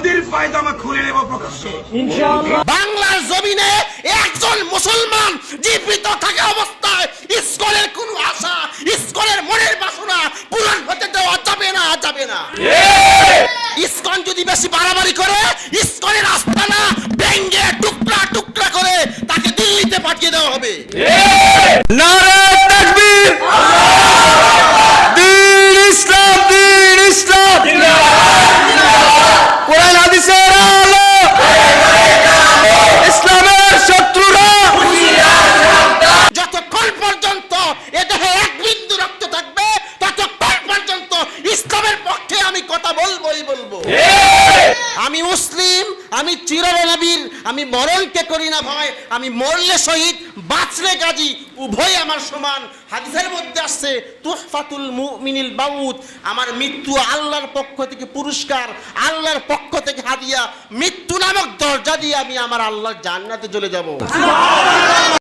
মোদির পায়জামা খুলে নেব প্রকাশ্যে। বাংলার জমিনে একজন মুসলমান জীবিত থাকা অবস্থায় কোন আশা মনের বাসনা পূরণ হতে দেওয়া যাবে না যাবে না। ইস্কন যদি বেশি বাড়াবাড়ি করে ইস্কনের আস্তানা ভেঙ্গে টুকরা টুকরা করে তাকে দিল্লিতে পাঠিয়ে দেওয়া হবে। বলব আমি মুসলিম আমি চিরনবীর আমি মরণকে করি না ভয় আমি মরলে শহীদ বাঁচলে গাজী উভয় আমার সমান। হাদিসের মধ্যে আসছে তুহফাতুল মুমিনিল বাউত আমার মৃত্যু আল্লাহর পক্ষ থেকে পুরস্কার আল্লাহর পক্ষ থেকে হাদিয়া মৃত্যু নামক দরজা দিয়ে আমি আমার আল্লাহর জান্নাতে চলে যাব।